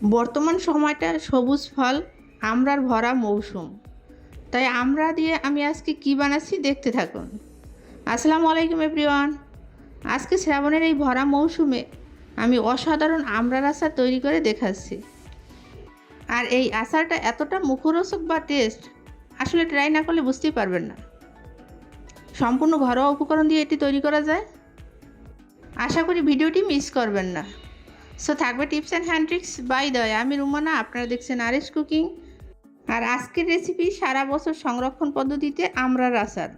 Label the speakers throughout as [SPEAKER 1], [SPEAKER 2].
[SPEAKER 1] বর্তমান সময়টা সবুজ ফল, আমরার ভরা মৌসুম। তাই আমরা দিয়ে আমি আজকে কি বানাচ্ছি দেখতে থাকুন। আসসালামু আলাইকুম এভরিওয়ান। আজকে শ্রাবণের এই ভরা মৌসুমে আমি অসাধারণ আমরার আচার তৈরি করে দেখাচ্ছি। আর এই আচারটা এতটা মুখরোচক বা টেস্ট আসলে ট্রাই না করলে বুঝতেই পারবেন না। সম্পূর্ণ ঘরোয়া উপকরণ দিয়ে এটি তৈরি করা যায়। আশা করি ভিডিওটি মিস করবেন না। সো থাকবে tips and hand tricks by দয় আমি রুমানা, আপনারা দেখছেন আরএস কুকিং আর আজকের রেসিপি সারা বছর সংরক্ষণ পদ্ধতিতে আমড়ার আচার।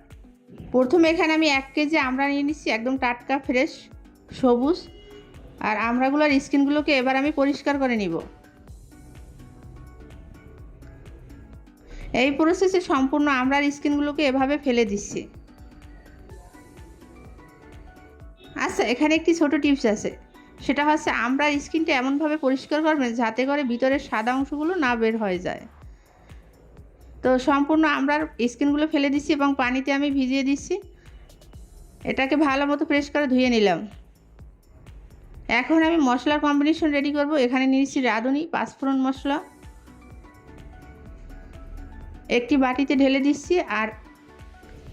[SPEAKER 1] প্রথমে এখানে আমি এক কেজি আমড়া নিয়ে নিচ্ছি একদম টাটকা ফ্রেশ সবুজ। আর আমড়াগুলোর স্কিনগুলোকে এবার আমি পরিষ্কার করে নিব। এই প্রসেসে সম্পূর্ণ আমড়ার স্কিনগুলোকে এভাবে ফেলে দিচ্ছি। আচ্ছা এখানে একটি ছোট টিপস আছে। সেটা হচ্ছে আমরা স্কিনটা এমনভাবে পরিষ্কার করবেন যাতে করে ভিতরের সাদা অংশগুলো না বের হয়ে যায়। তো সম্পূর্ণ আমরা স্কিনগুলো ফেলে দিচ্ছি এবং পানিতে আমি ভিজিয়ে দিচ্ছি। এটাকে ভালো মতো প্রেস করে ধুয়ে নিলাম। এখন আমি মশলার কম্বিনেশন রেডি করব। এখানে নিয়েছি রাঁধুনি, পাঁচফোড়ন মশলা। একটি বাটিতে ঢেলে দিচ্ছি আর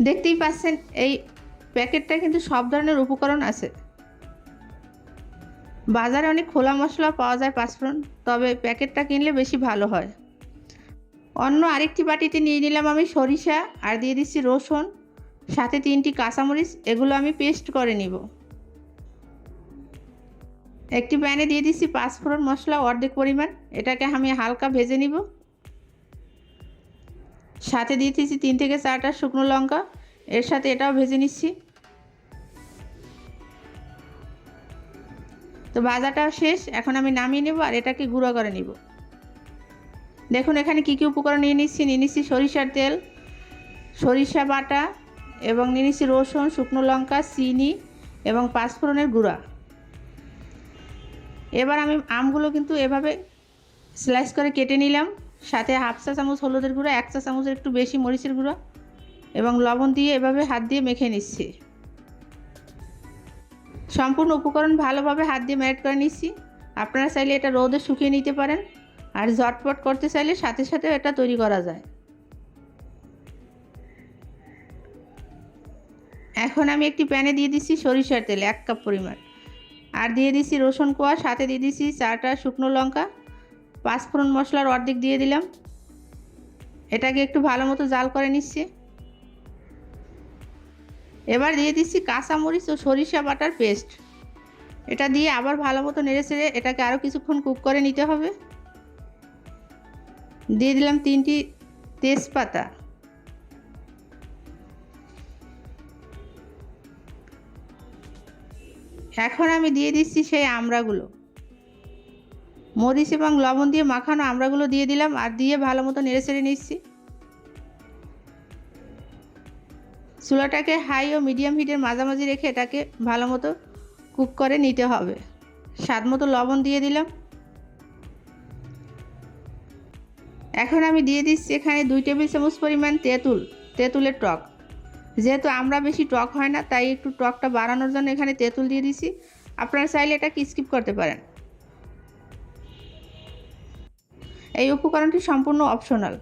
[SPEAKER 1] দেখতেই পাচ্ছেন এই প্যাকেটটা কিন্তু সব ধরনের উপকরণ আছে। বাজারে অনেক খোলা মশলা পাওয়া যায় পাঁচফোড়ন, তবে প্যাকেটটা কিনলে বেশি ভালো হয়। অন্য আরেকটি বাটিতে নিয়ে নিলাম আমি সরিষা আর দিয়ে দিচ্ছি রসুন, সাথে তিনটি কাঁচামরিচ, এগুলো আমি পেস্ট করে নিব। একটি প্যানে দিয়ে দিচ্ছি পাঁচফোড়ন মশলা অর্ধেক পরিমাণ, এটাকে আমি হালকা ভেজে নিব। সাথে দিয়ে দিচ্ছি তিন থেকে চারটা শুকনো লঙ্কা, এর সাথে এটাও ভেজে নিচ্ছি। তো ভাজাটা শেষ, এখন আমি নামিয়ে নেব আর এটাকে গুঁড়ো করে নিব। দেখুন, এখানে কী কী উপকরণ নিয়ে নিচ্ছি? নিয়ে নিচ্ছি সরিষার তেল, সরিষা বাটা এবং নিয়ে নিচ্ছি রসুন, শুকনো লঙ্কা, চিনি এবং পাঁচফোড়নের গুঁড়া। এবার আমি আমগুলো কিন্তু এভাবে স্লাইস করে কেটে নিলাম, সাথে হাফ চা চামচ হলুদের গুঁড়া, এক চা চামচের একটু বেশি মরিচের গুঁড়া এবং লবণ দিয়ে এভাবে হাত দিয়ে মেখে নিচ্ছি। সম্পূর্ণ উপকরণ ভালোভাবে হাত দিয়ে ম্যারিট করে নিচ্ছি। আপনারা চাইলে এটা রোদে শুকিয়ে নিতে পারেন। আর ঝটপট করতে চাইলে সাথে সাথে এটা তৈরি করা যায়। এখন আমি একটি প্যানে দিয়ে দিচ্ছি সরিষার তেল, এক কাপ পরিমাণ। আর দিয়ে দিচ্ছি রসুন কোয়া, সাথে দিয়ে দিচ্ছি চারটা শুকনো লঙ্কা। পাঁচফোড়ন মশলার অর্ধেক দিয়ে দিলাম। এটাকে একটু ভালো মতো জাল করে নিচ্ছি। এবার দিয়ে দিচ্ছি কাঁচামরিচ ও সরিষা বাটার পেস্ট। এটা দিয়ে আবার ভালো মতো নেড়ে চেড়ে এটাকে আরও কিছুক্ষণ কুক করে নিতে হবে। দিয়ে দিলাম তিনটি তেজপাতা। এখন আমি দিয়ে দিচ্ছি সেই আমড়াগুলো। মরিচ এবং লবণ দিয়ে মাখানো আমড়াগুলো দিয়ে দিলাম আর দিয়ে ভালো মতো নেড়ে চেড়ে নিচ্ছি। চুলাটাকে হাই ও মিডিয়াম হিটের মাঝামাঝি রেখে এটাকে ভালো মতো কুক করে নিতে হবে। স্বাদ মতো লবণ দিয়ে দিলাম। এখন আমি দিয়ে দিচ্ছি এখানে দুই টেবিল চামচ পরিমাণ তেঁতুল, তেঁতুলের টক। যেহেতু আমরা বেশি টক হয় না, তাই একটু টকটা বাড়ানোর জন্য এখানে তেঁতুল দিয়ে দিছি আপনারা চাইলে এটা স্কিপ করতে পারেন। এই উপকরণটি সম্পূর্ণ অপশনাল।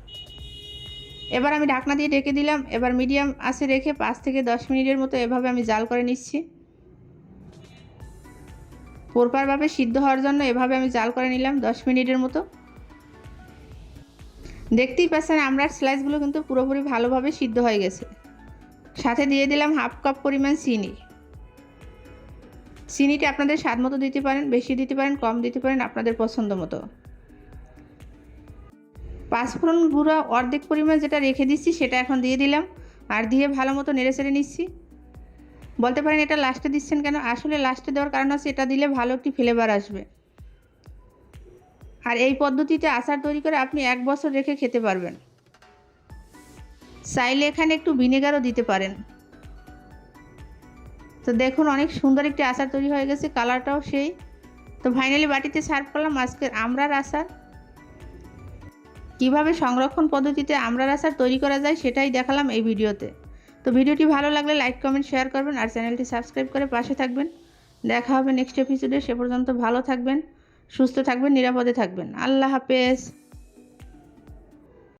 [SPEAKER 1] এবার আমি ঢাকনা দিয়ে ঢেকে দিলাম। এবার মিডিয়াম আছে রেখে পাঁচ থেকে দশ মিনিটের মতো এভাবে আমি জাল করে নিচ্ছি। পোরপারভাবে সিদ্ধ হওয়ার জন্য এভাবে আমি জাল করে নিলাম দশ মিনিটের মতো। দেখতেই পাচ্ছেন আমরা স্লাইসগুলো কিন্তু পুরোপুরি ভালোভাবে সিদ্ধ হয়ে গেছে। সাথে দিয়ে দিলাম হাফ কাপ পরিমাণ চিনি। চিনিটা আপনাদের স্বাদ মতো দিতে পারেন, বেশি দিতে পারেন, কম দিতে পারেন, আপনাদের পছন্দ মতো। পাঁচফোড়ন গুঁড়া অর্ধেক পরিমাণ যেটা রেখে দিচ্ছি, সেটা এখন দিয়ে দিলাম। আর দিয়ে ভালো মতো নেড়ে চেড়ে নিচ্ছি। বলতে পারেন এটা লাস্টে দিচ্ছেন কেন? আসলে লাস্টে দেওয়ার কারণ আছে এটা দিলে ভালো একটি ফ্লেভার আসবে। আর এই পদ্ধতিতে আচার তৈরি করে আপনি এক বছর রেখে খেতে পারবেন। চাইলে এখানে একটু ভিনেগারও দিতে পারেন। তো দেখুন, অনেক সুন্দর একটি আচার তৈরি হয়ে গেছে কালারটাও সেই। তো ফাইনালি বাটিতে সার্ভ করলাম আজকের আমরার আচার। কীভাবে সংরক্ষণ পদ্ধতিতে আমরা আচার তৈরি করা যায় সেটাই দেখালাম এই ভিডিওতে। তো ভিডিওটি ভালো লাগলে লাইক কমেন্ট শেয়ার করবেন আর চ্যানেলটি সাবস্ক্রাইব করে পাশে থাকবেন। দেখা হবে নেক্সট এপিসোডে সে পর্যন্ত ভালো থাকবেন, সুস্থ থাকবেন, নিরাপদে থাকবেন। আল্লাহ হাফেজ।